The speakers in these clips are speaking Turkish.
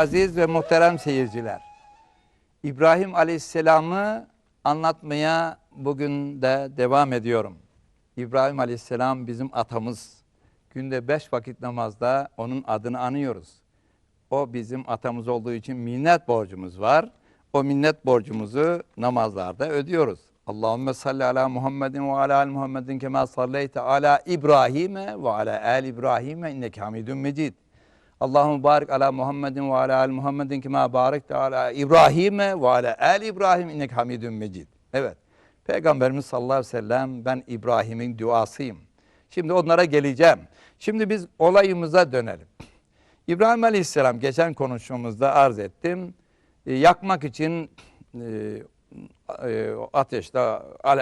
Aziz ve muhterem seyirciler. İbrahim Aleyhisselam'ı anlatmaya bugün de devam ediyorum. İbrahim Aleyhisselam bizim atamız. Günde beş vakit namazda onun adını anıyoruz. O bizim atamız olduğu için minnet borcumuz var. O minnet borcumuzu namazlarda ödüyoruz. Allahümme salli ala Muhammedin ve ala al Muhammedin kema salleyte ala İbrahim'e ve ala el İbrahim'e inneke hamidun mecid. Allahümme barik ala Muhammedin ve ala al Muhammedin kema barekte ala İbrahim'e ve ala el İbrahim inneke hamidun mecid. Evet. Peygamberimiz sallallahu aleyhi ve sellem ben İbrahim'in duasıyım. Şimdi onlara geleceğim. Şimdi biz olayımıza dönelim. İbrahim Aleyhisselam geçen konuşmamızda arz ettim. E, yakmak için e, e, ateşte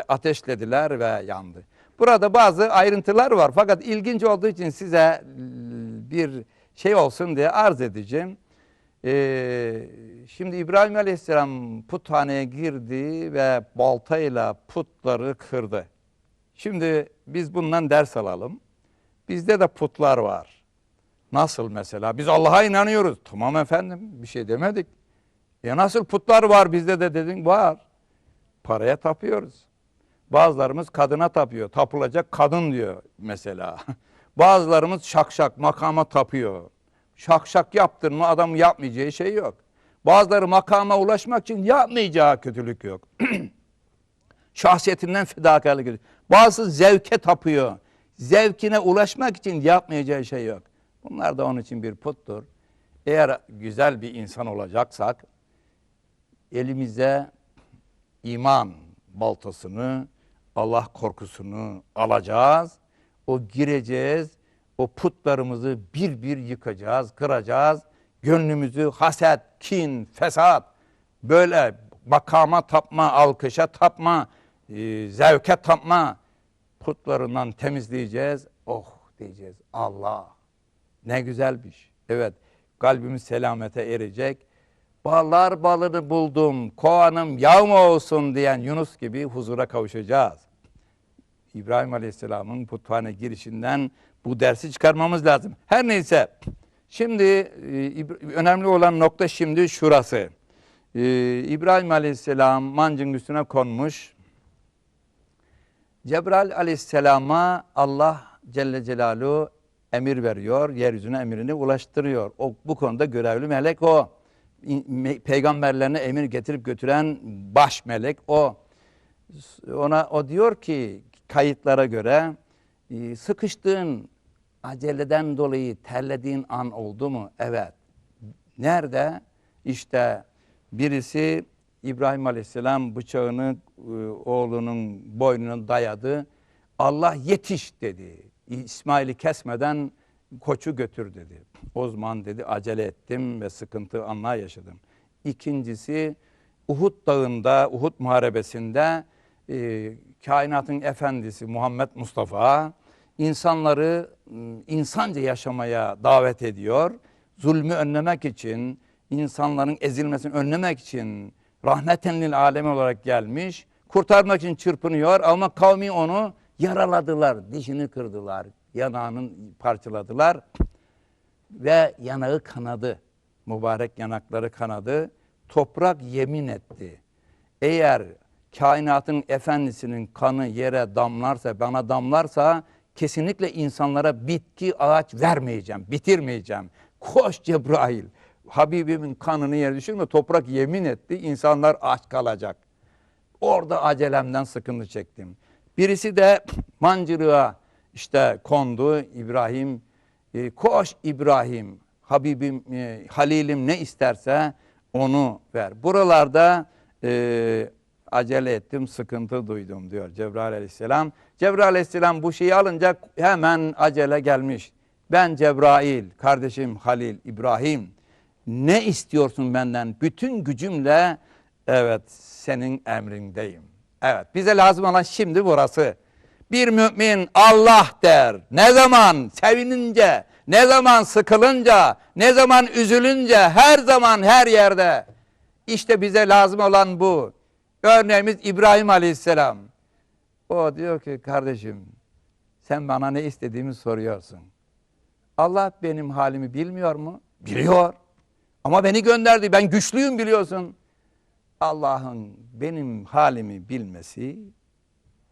ateşlediler ve yandı. Burada bazı ayrıntılar var fakat ilginç olduğu için size bir şey olsun diye arz edeceğim. E, şimdi İbrahim Aleyhisselam puthaneye girdi ve baltayla putları kırdı. Şimdi biz bundan ders alalım. Bizde de putlar var. Nasıl mesela? Biz Allah'a inanıyoruz. Tamam efendim bir şey demedik. Ya nasıl putlar var bizde de dedin var. Paraya tapıyoruz. Bazılarımız kadına tapıyor. Tapılacak kadın diyor mesela. Bazılarımız şakşak makama tapıyor. Şakşak yaptın mı adam yapmayacağı şey yok. Bazıları makama ulaşmak için yapmayacağı kötülük yok. Şahsiyetinden fedakarlık ediyor. Bazısı zevke tapıyor. Zevkine ulaşmak için yapmayacağı şey yok. Bunlar da onun için bir puttur. Eğer güzel bir insan olacaksak elimize iman baltasını, Allah korkusunu alacağız. O gireceğiz. O putlarımızı bir bir yıkacağız, kıracağız. Gönlümüzü haset, kin, fesat böyle makama tapma, alkışa tapma, e, zevke tapma putlarından temizleyeceğiz. Oh diyeceğiz. Allah ne güzelmiş. Evet kalbimiz selamete erecek. Ballar balını buldum, kovanım yağma olsun diyen Yunus gibi huzura kavuşacağız. İbrahim Aleyhisselam'ın puthane girişinden bu dersi çıkarmamız lazım. Her neyse şimdi e, önemli olan nokta şimdi şurası. E, İbrahim Aleyhisselam mancın üstüne konmuş. Cebrail Aleyhisselam'a Allah Celle Celaluhu emir veriyor, yeryüzüne emrini ulaştırıyor. O bu konuda görevli melek o. Peygamberlerine emir getirip götüren baş melek o. Ona o diyor ki kayıtlara göre e, sıkıştığın aceleden dolayı terlediğin an oldu mu? Evet. Nerede? İşte birisi İbrahim Aleyhisselam bıçağını e, oğlunun boynuna dayadı. Allah yetiş dedi. İsmail'i kesmeden koçu götür dedi. O zaman dedi acele ettim ve sıkıntı anlar yaşadım. İkincisi Uhud dağında, Uhud muharebesinde e, kainatın efendisi Muhammed Mustafa insanları m, insanca yaşamaya davet ediyor. Zulmü önlemek için, insanların ezilmesini önlemek için rahmeten lil alemi olarak gelmiş. Kurtarmak için çırpınıyor ama kavmi onu yaraladılar, dişini kırdılar, yanağını parçaladılar ve yanağı kanadı. Mübarek yanakları kanadı. Toprak yemin etti. Eğer kainatın efendisinin kanı yere damlarsa, bana damlarsa kesinlikle insanlara bitki ağaç vermeyeceğim, bitirmeyeceğim. Koş Cebrail. Habibimin kanını yere düşürme. Toprak yemin etti. insanlar aç kalacak. Orada acelemden sıkıntı çektim. Birisi de mancırığa işte kondu İbrahim. e, koş İbrahim, Habibim, e, Halilim ne isterse onu ver. Buralarda e, acele ettim, sıkıntı duydum diyor Cebrail aleyhisselam. Cebrail aleyhisselam bu şeyi alınca hemen acele gelmiş. Ben Cebrail, kardeşim Halil, İbrahim ne istiyorsun benden? Bütün gücümle evet senin emrindeyim. Evet bize lazım olan şimdi burası. Bir mümin Allah der. Ne zaman sevinince, ne zaman sıkılınca, ne zaman üzülünce, her zaman her yerde. İşte bize lazım olan bu. Örneğimiz İbrahim Aleyhisselam. O diyor ki kardeşim sen bana ne istediğimi soruyorsun. Allah benim halimi bilmiyor mu? Biliyor. Ama beni gönderdi. Ben güçlüyüm biliyorsun. Allah'ın benim halimi bilmesi,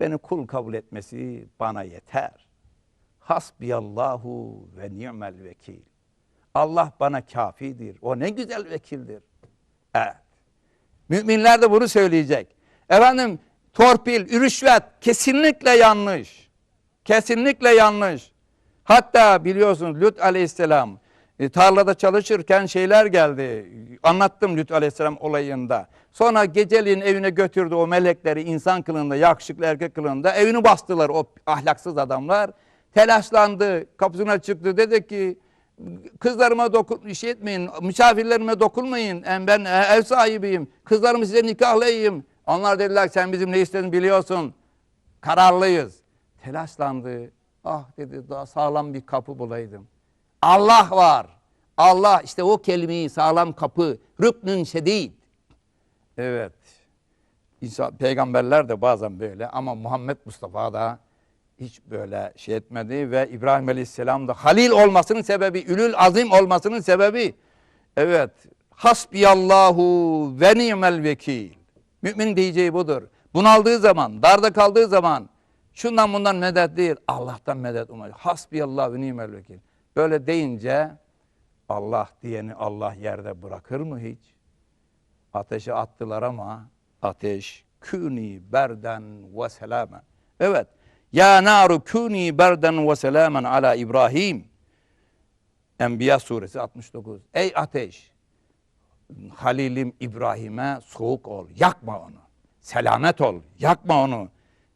beni kul kabul etmesi bana yeter. Hasbiyallahu ve ni'mel vekil. Allah bana kafidir. O ne güzel vekildir. Evet. Müminler de bunu söyleyecek. Efendim torpil, rüşvet kesinlikle yanlış. Kesinlikle yanlış. Hatta biliyorsunuz Lut aleyhisselam e, tarlada çalışırken şeyler geldi. Anlattım Lut aleyhisselam olayında. Sonra geceliğin evine götürdü o melekleri insan kılığında, yakışıklı erkek kılığında. Evini bastılar o ahlaksız adamlar. Telaşlandı, kapısına çıktı. Dedi ki kızlarıma dokun, şey etmeyin, misafirlerime dokunmayın. En Ben ev sahibiyim. Kızlarımı size nikahlayayım. Onlar dediler sen bizim ne istediğini biliyorsun. Kararlıyız. Telaşlandı. Ah dedi daha sağlam bir kapı bulaydım. Allah var. Allah işte o kelimeyi sağlam kapı. Rüknün şedid. Evet. İsa, peygamberler de bazen böyle ama Muhammed Mustafa da hiç böyle şey etmedi ve İbrahim Aleyhisselam da halil olmasının sebebi, ülül azim olmasının sebebi evet hasbiyallahu ve ni'mel vekil. Mümin diyeceği budur. Bunaldığı zaman, darda kaldığı zaman şundan bundan medet değil, Allah'tan medet umar. Hasbiyallahu ve ni'mel vekil. Böyle deyince Allah diyeni Allah yerde bırakır mı hiç? Ateşe attılar ama ateş kuni berden ve selamen. Evet. Ya naru kuni berden ve selamen ala İbrahim. Enbiya suresi 69. Ey ateş Halilim İbrahim'e soğuk ol, yakma onu. Selamet ol, yakma onu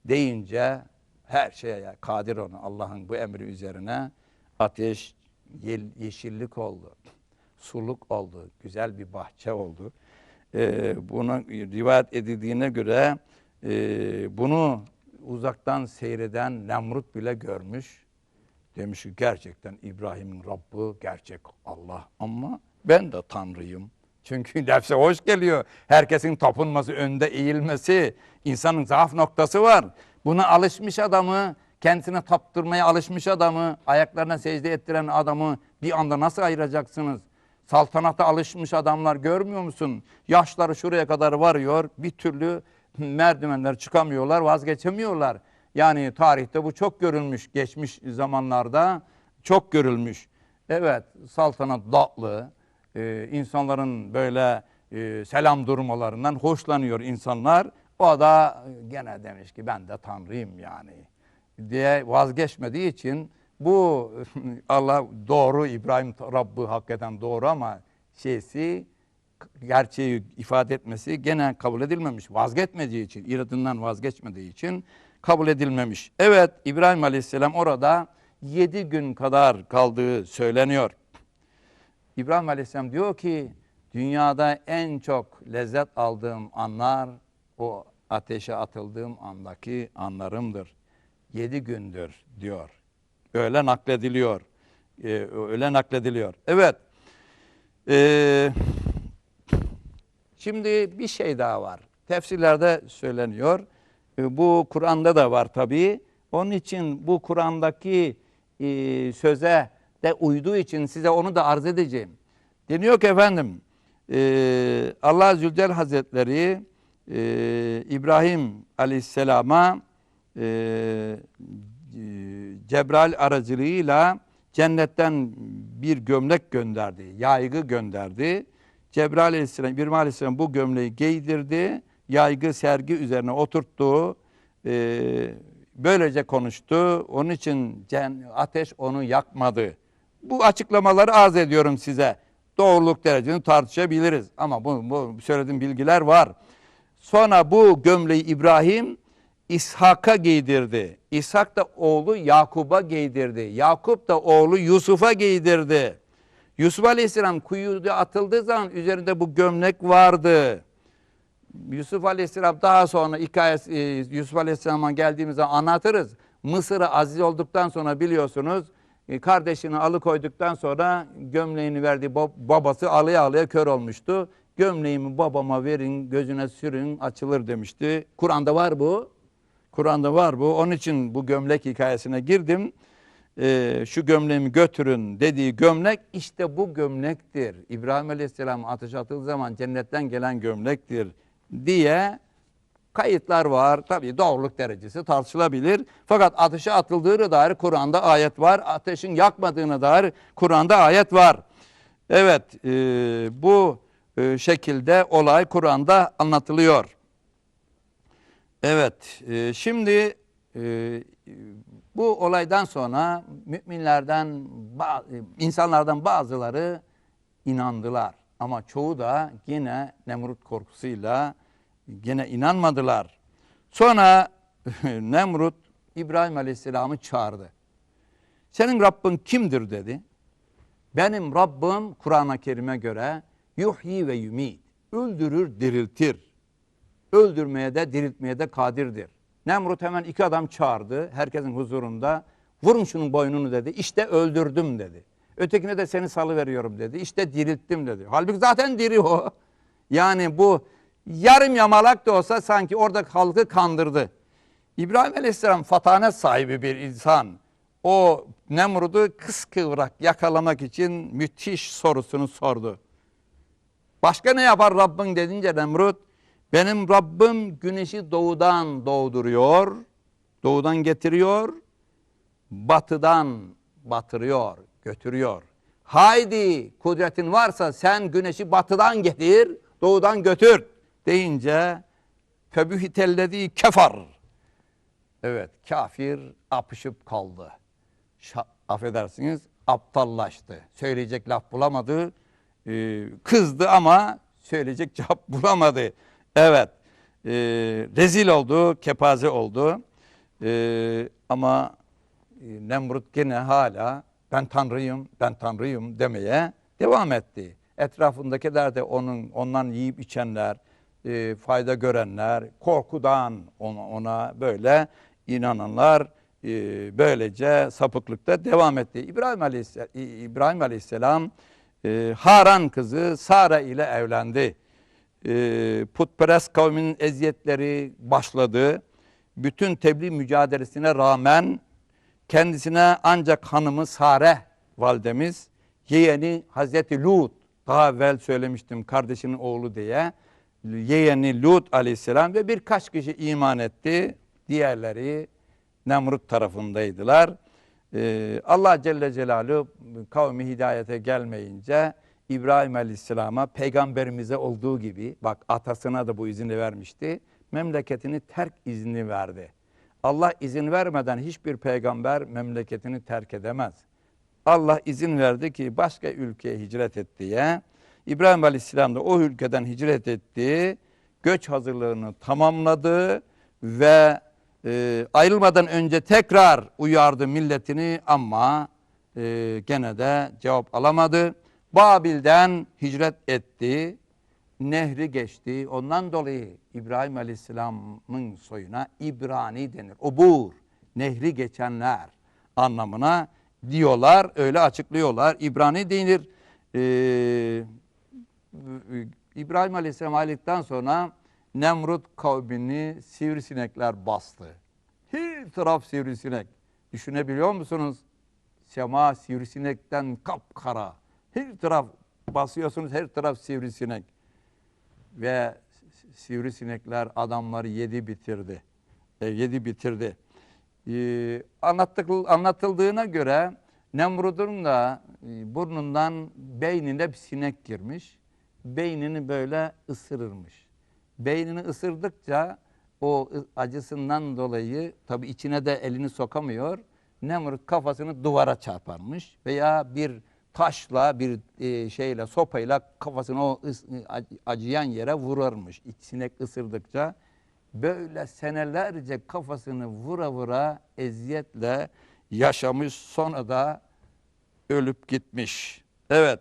deyince her şeye kadir onu Allah'ın bu emri üzerine ateş yeşillik oldu, suluk oldu, güzel bir bahçe oldu. Ee, bunu rivayet edildiğine göre e, bunu uzaktan seyreden Nemrut bile görmüş. Demiş ki gerçekten İbrahim'in Rabbi gerçek Allah ama ben de Tanrıyım. Çünkü nefse hoş geliyor. Herkesin tapınması, önde eğilmesi, insanın zaaf noktası var. Buna alışmış adamı, kendisine taptırmaya alışmış adamı, ayaklarına secde ettiren adamı bir anda nasıl ayıracaksınız? Saltanata alışmış adamlar görmüyor musun? Yaşları şuraya kadar varıyor, bir türlü merdivenler çıkamıyorlar, vazgeçemiyorlar. Yani tarihte bu çok görülmüş, geçmiş zamanlarda çok görülmüş. Evet, saltanat datlı, e, insanların böyle e, selam durmalarından hoşlanıyor insanlar. O da gene demiş ki ben de Tanrıyım yani diye vazgeçmediği için bu Allah doğru İbrahim Rabbi hakikaten doğru ama şeysi gerçeği ifade etmesi gene kabul edilmemiş. Vazgeçmediği için, iradından vazgeçmediği için kabul edilmemiş. Evet İbrahim Aleyhisselam orada yedi gün kadar kaldığı söyleniyor. İbrahim Aleyhisselam diyor ki dünyada en çok lezzet aldığım anlar o ateşe atıldığım andaki anlarımdır. Yedi gündür diyor. Öyle naklediliyor. Ee, öyle naklediliyor. Evet. Ee, şimdi bir şey daha var. Tefsirlerde söyleniyor. Ee, bu Kur'an'da da var tabii. Onun için bu Kur'an'daki e, söze de uyduğu için size onu da arz edeceğim. Deniyor ki efendim e, Allah Zülcelal Hazretleri e, İbrahim Aleyhisselam'a e, Cebrail aracılığıyla cennetten bir gömlek gönderdi, yaygı gönderdi. Cebrail Aleyhisselam, İbrahim Aleyhisselam bu gömleği giydirdi, yaygı sergi üzerine oturttu, e, böylece konuştu. Onun için ateş onu yakmadı. Bu açıklamaları arz ediyorum size. Doğruluk derecesini tartışabiliriz ama bu, bu söylediğim bilgiler var. Sonra bu gömleği İbrahim İshak'a giydirdi. İshak da oğlu Yakub'a giydirdi. Yakup da oğlu Yusuf'a giydirdi. Yusuf Aleyhisselam kuyuda atıldığı zaman üzerinde bu gömlek vardı. Yusuf Aleyhisselam daha sonra hikayesi e, Yusuf Aleyhisselam'a geldiğimiz zaman anlatırız. Mısır'a aziz olduktan sonra biliyorsunuz e, kardeşini alıkoyduktan sonra gömleğini verdi. Bab- Babası alıya alıya kör olmuştu. Gömleğimi babama verin, gözüne sürün, açılır demişti. Kur'an'da var bu. Kur'an'da var bu. Onun için bu gömlek hikayesine girdim. E, şu gömleğimi götürün dediği gömlek işte bu gömlektir. İbrahim Aleyhisselam ateşe atıldığı zaman cennetten gelen gömlektir diye kayıtlar var. Tabii doğruluk derecesi tartışılabilir. Fakat ateşe atıldığına dair Kur'an'da ayet var. Ateşin yakmadığına dair Kur'an'da ayet var. Evet e, bu e, şekilde olay Kur'an'da anlatılıyor. Evet e, şimdi e, bu olaydan sonra müminlerden, insanlardan bazıları inandılar. Ama çoğu da yine Nemrut korkusuyla yine inanmadılar. Sonra Nemrut İbrahim Aleyhisselam'ı çağırdı. Senin Rabbin kimdir dedi. Benim Rabbim Kur'an-ı Kerim'e göre yuhyi ve yumit. Öldürür, diriltir. Öldürmeye de diriltmeye de kadirdir. Nemrut hemen iki adam çağırdı herkesin huzurunda. Vurun şunun boynunu dedi. İşte öldürdüm dedi. Ötekine de seni salıveriyorum dedi. İşte dirilttim dedi. Halbuki zaten diri o. Yani bu yarım yamalak da olsa sanki orada halkı kandırdı. İbrahim Aleyhisselam fatanet sahibi bir insan. O Nemrut'u kıskıvrak yakalamak için müthiş sorusunu sordu. Başka ne yapar Rabbin dedince Nemrut, benim Rabbim güneşi doğudan doğduruyor, doğudan getiriyor, batıdan batırıyor, götürüyor. Haydi kudretin varsa sen güneşi batıdan getir, doğudan götür deyince febühitellezi kefar. Evet kafir apışıp kaldı. Şa- affedersiniz aptallaştı. Söyleyecek laf bulamadı. Ee, kızdı ama söyleyecek cevap bulamadı. Evet e, rezil oldu, kepaze oldu. Ee, ama e, Nemrut gene hala ben tanrıyım, ben tanrıyım demeye devam etti. Etrafındakiler de onun ondan yiyip içenler, e, fayda görenler, korkudan ona, ona böyle inananlar e, böylece sapıklıkta devam etti. İbrahim Aleyhisselam, İbrahim Aleyhisselam e, Haran kızı Sara ile evlendi. E, putperest kavminin eziyetleri başladı. Bütün tebliğ mücadelesine rağmen kendisine ancak hanımı Sare validemiz, yeğeni Hazreti Lut, daha evvel söylemiştim kardeşinin oğlu diye, yeğeni Lut aleyhisselam ve birkaç kişi iman etti. Diğerleri Nemrut tarafındaydılar. Ee, Allah Celle Celaluhu kavmi hidayete gelmeyince İbrahim Aleyhisselam'a peygamberimize olduğu gibi bak atasına da bu izni vermişti. Memleketini terk izni verdi. Allah izin vermeden hiçbir peygamber memleketini terk edemez. Allah izin verdi ki başka ülkeye hicret et diye. İbrahim Aleyhisselam da o ülkeden hicret etti. Göç hazırlığını tamamladı ve e, ayrılmadan önce tekrar uyardı milletini ama e, gene de cevap alamadı. Babil'den hicret etti. Nehri geçti. Ondan dolayı İbrahim Aleyhisselam'ın soyuna İbrani denir. Obur, nehri geçenler anlamına diyorlar. Öyle açıklıyorlar. İbrani denir. Ee, İbrahim Aleyhisselam ayrıldıktan sonra Nemrut kavmini sivrisinekler bastı. Her taraf sivrisinek. Düşünebiliyor musunuz? Sema sivrisinekten kapkara. Her taraf basıyorsunuz her taraf sivrisinek. Ve sivrisinekler adamları yedi bitirdi. E, yedi bitirdi. Ee, anlattık, anlatıldığına göre Nemrud'un da e, burnundan beynine bir sinek girmiş. Beynini böyle ısırırmış. Beynini ısırdıkça o acısından dolayı tabi içine de elini sokamıyor. Nemrut kafasını duvara çarparmış veya bir taşla bir e, şeyle sopayla kafasını o ıs- ac- acıyan yere vurarmış. Sinek ısırdıkça böyle senelerce kafasını vura vura eziyetle yaşamış sonra da ölüp gitmiş. Evet.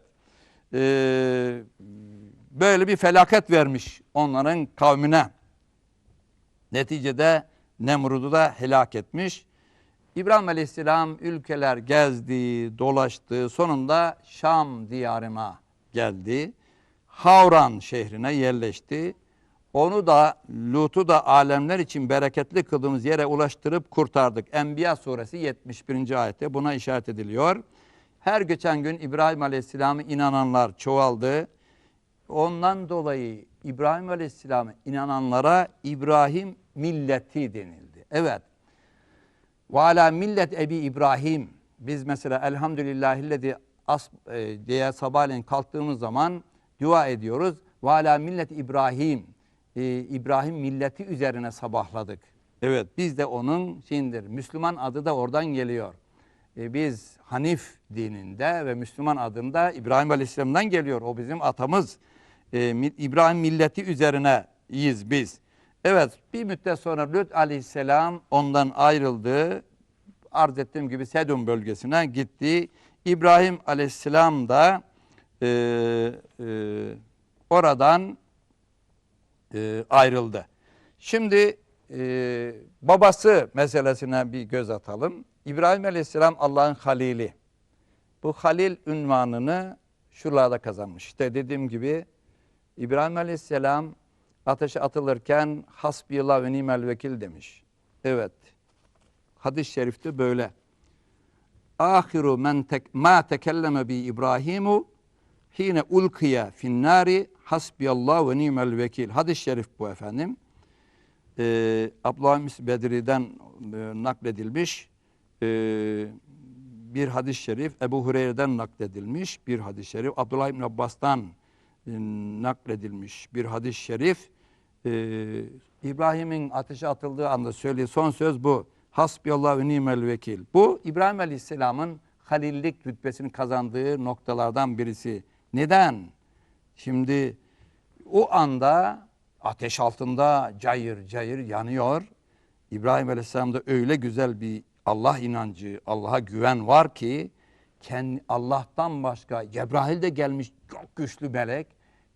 Ee, böyle bir felaket vermiş onların kavmine. Neticede Nemrud'u da helak etmiş. İbrahim Aleyhisselam ülkeler gezdi, dolaştı. Sonunda Şam diyarına geldi. Havran şehrine yerleşti. Onu da Lut'u da alemler için bereketli kıldığımız yere ulaştırıp kurtardık. Enbiya suresi 71. ayette buna işaret ediliyor. Her geçen gün İbrahim Aleyhisselam'a inananlar çoğaldı. Ondan dolayı İbrahim Aleyhisselam'a inananlara İbrahim milleti denildi. Evet. Ve ala millet Ebi İbrahim. Biz mesela elhamdülillahillezi as e, diye sabahleyin kalktığımız zaman dua ediyoruz. Ve ala millet İbrahim. E, İbrahim milleti üzerine sabahladık. Evet biz de onun şeyindir. Müslüman adı da oradan geliyor. E, biz Hanif dininde ve Müslüman adında İbrahim Aleyhisselam'dan geliyor. O bizim atamız. E, İbrahim milleti üzerine iyiyiz biz. Evet bir müddet sonra Lut Aleyhisselam ondan ayrıldı. Arz ettiğim gibi Sedum bölgesine gitti. İbrahim Aleyhisselam da e, e, oradan e, ayrıldı. Şimdi e, babası meselesine bir göz atalım. İbrahim Aleyhisselam Allah'ın halili. Bu halil ünvanını şuralarda kazanmış. İşte dediğim gibi İbrahim Aleyhisselam ateşe atılırken hasbiyallah ve nimel vekil demiş. Evet. Hadis-i şerifte böyle. Ahiru men tek, ma tekelleme bi İbrahimu hine ulkiye fin nari hasbiyallah ve nimel vekil. Hadis-i şerif bu efendim. Ee, Abdülhamid Bedri'den e, nakledilmiş e, bir hadis-i şerif. Ebu Hureyre'den nakledilmiş bir hadis-i şerif. Abdullah İbn Abbas'tan nakledilmiş bir hadis-i şerif. Ee, İbrahim'in ateşe atıldığı anda söylediği son söz bu. Hasbiyallah ve nimel vekil. Bu İbrahim Aleyhisselam'ın halillik rütbesini kazandığı noktalardan birisi. Neden? Şimdi o anda ateş altında cayır cayır yanıyor. İbrahim Aleyhisselam'da öyle güzel bir Allah inancı, Allah'a güven var ki kendi Allah'tan başka Cebrail de gelmiş çok güçlü melek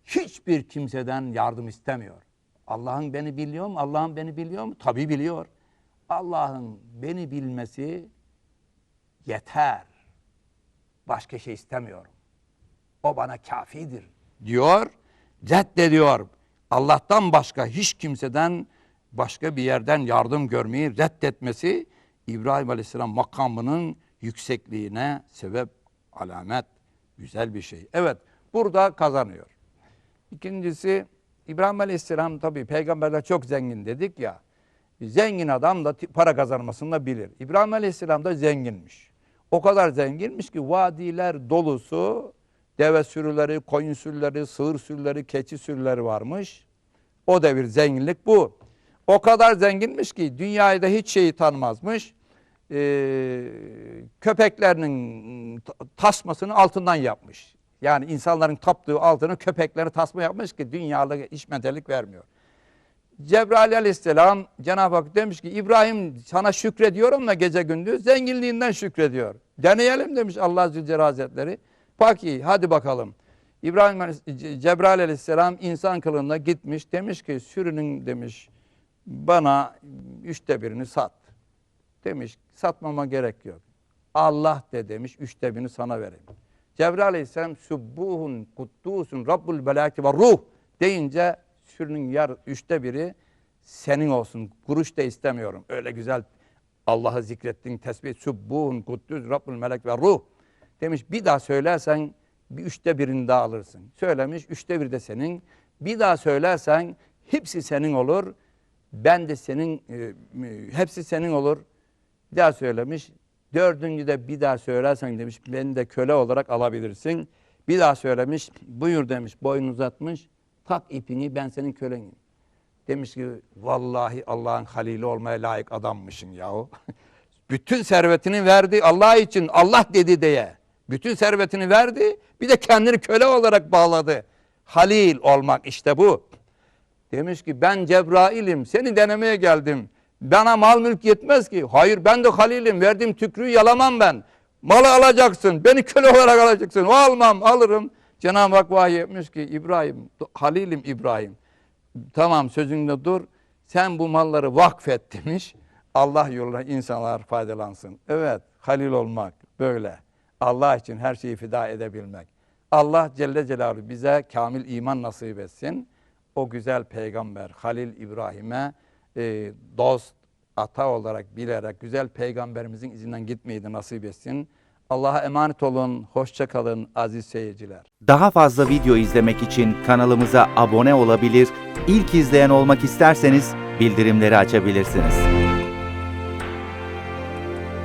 hiçbir kimseden yardım istemiyor. Allah'ın beni biliyor mu? Allah'ın beni biliyor mu? Tabii biliyor. Allah'ın beni bilmesi yeter. Başka şey istemiyorum. O bana kafidir diyor. Reddediyor. Allah'tan başka hiç kimseden başka bir yerden yardım görmeyi reddetmesi İbrahim Aleyhisselam makamının yüksekliğine sebep, alamet, güzel bir şey. Evet, burada kazanıyor. İkincisi İbrahim Aleyhisselam tabii peygamberler çok zengin dedik ya. Zengin adam da para kazanmasını da bilir. İbrahim Aleyhisselam da zenginmiş. O kadar zenginmiş ki vadiler dolusu deve sürüleri, koyun sürüleri, sığır sürüleri, keçi sürüleri varmış. O devir zenginlik bu. O kadar zenginmiş ki dünyayı da hiç şeyi tanımazmış. Ee, köpeklerinin ta- tasmasını altından yapmış. Yani insanların taptığı altını köpekleri tasma yapmış ki dünyalı hiç metelik vermiyor. Cebrail aleyhisselam Cenab-ı Hak demiş ki İbrahim sana şükrediyorum da gece gündüz zenginliğinden şükrediyor. Deneyelim demiş Allah Zülcelal Hazretleri. Peki hadi bakalım. İbrahim Cebrail aleyhisselam insan kılığında gitmiş demiş ki sürünün demiş bana üçte birini sat. Demiş satmama gerek yok. Allah de demiş üçte birini sana vereyim. Cebrail aleyhisselam subbuhun kuddusun rabbul belaki ve ruh deyince sürünün yar üçte biri senin olsun. Kuruş da istemiyorum. Öyle güzel Allah'ı zikrettin tesbih subbuhun kuddus rabbul melek ve ruh. Demiş bir daha söylersen bir üçte birini daha alırsın. Söylemiş üçte bir de senin. Bir daha söylersen hepsi senin olur. Ben de senin, e, hepsi senin olur. Bir daha söylemiş. Dördüncü de bir daha söylersen demiş beni de köle olarak alabilirsin. Bir daha söylemiş. Buyur demiş boyun uzatmış. Tak ipini ben senin kölenim. Demiş ki vallahi Allah'ın halili olmaya layık adammışsın yahu. Bütün servetini verdi Allah için Allah dedi diye. Bütün servetini verdi bir de kendini köle olarak bağladı. Halil olmak işte bu. Demiş ki ben Cebrail'im seni denemeye geldim. Bana mal mülk yetmez ki. Hayır ben de Halil'im verdiğim tükrüğü yalamam ben. Malı alacaksın beni köle olarak alacaksın. O almam alırım. Cenab-ı Hak vahiy etmiş ki İbrahim Halil'im İbrahim. Tamam sözünde dur. Sen bu malları vakfet demiş. Allah yoluna insanlar faydalansın. Evet halil olmak böyle. Allah için her şeyi fida edebilmek. Allah Celle Celaluhu bize kamil iman nasip etsin. o güzel peygamber Halil İbrahim'e e, dost, ata olarak bilerek güzel peygamberimizin izinden gitmeyi de nasip etsin. Allah'a emanet olun, hoşça kalın aziz seyirciler. Daha fazla video izlemek için kanalımıza abone olabilir, ilk izleyen olmak isterseniz bildirimleri açabilirsiniz.